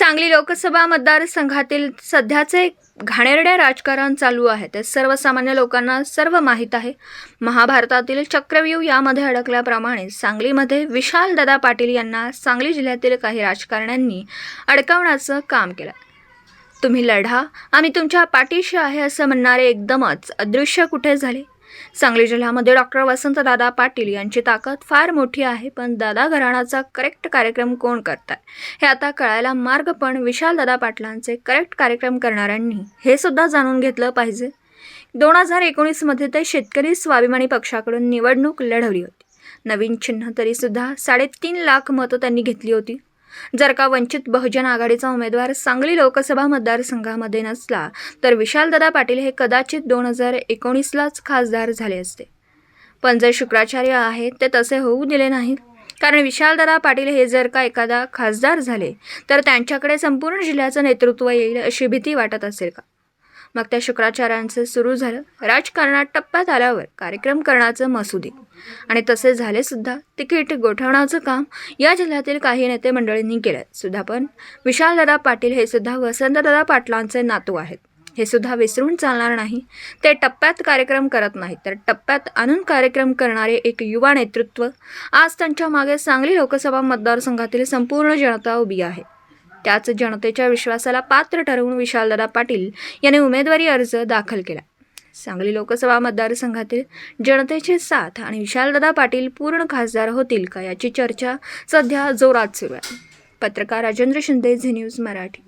सांगली लोकसभा मतदारसंघातील सध्याचे घाणेरडे राजकारण चालू आहे. ते सर्वसामान्य लोकांना सर्व माहीत आहे. महाभारतातील चक्रव्यूह यामध्ये अडकल्याप्रमाणे सांगलीमध्ये विशाल दादा पाटील यांना सांगली जिल्ह्यातील काही राजकारण्यांनी अडकवण्याचं काम केलं. तुम्ही लढा आम्ही तुमच्या पाठीशी आहे असं म्हणणारे एकदमच अदृश्य कुठे झाले? सांगली जिल्ह्यामध्ये डॉक्टर वसंतदादा पाटील यांची ताकद फार मोठी आहे पण दादा घराण्याचा करेक्ट कार्यक्रम कोण करतात? हे आता कळायला मार्ग पण विशालदादा पाटलांचे करेक्ट कार्यक्रम करणाऱ्यांनी हे सुद्धा जाणून घेतलं पाहिजे. दोन हजार एकोणीसमध्ये ते शेतकरी स्वाभिमानी पक्षाकडून निवडणूक लढवली होती. नवीन चिन्ह तरीसुद्धा साडेतीन लाख मतं त्यांनी घेतली होती. जर का वंचित बहुजन आघाडीचा उमेदवार सांगली लोकसभा मतदारसंघामध्ये नसला तर विशालदादा पाटील हे कदाचित दोन हजार एकोणीसलाच खासदार झाले असते. पण जे शुक्राचार्य आहेत ते तसे होऊ दिले नाहीत. कारण विशालदादा पाटील हे जर का एखादा खासदार झाले तर त्यांच्याकडे संपूर्ण जिल्ह्याचं नेतृत्व येईल अशी भीती वाटत असेल का? मग त्या शुक्राचार्यांचं सुरू झालं. राजकारणात टप्प्यात आल्यावर कार्यक्रम करण्याचं मसुदी. आणि तसे झाले सुद्धा तिकीट गोठवण्याचं काम या जिल्ह्यातील काही नेते मंडळींनी केलं. सुद्धा पण विशालदादा पाटील हे सुद्धा वसंतदादा पाटलांचे नातू आहेत. हे सुद्धा विसरून चालणार नाही. ते टप्प्यात कार्यक्रम करत नाहीत. तर टप्प्यात आणून कार्यक्रम करणारे एक युवा नेतृत्व आज त्यांच्या मागे सांगली लोकसभा मतदारसंघातील संपूर्ण जनता उभी आहे. त्याच जनतेच्या विश्वासाला पात्र ठरवून विशालदादा पाटील यांनी उमेदवारी अर्ज दाखल केला. सांगली लोकसभा मतदारसंघातील जनतेचे साथ आणि विशालदादा पाटील पूर्ण खासदार होतील का याची चर्चा सध्या जोरात सुरू आहे. पत्रकार राजेंद्र शिंदे झी न्यूज मराठी.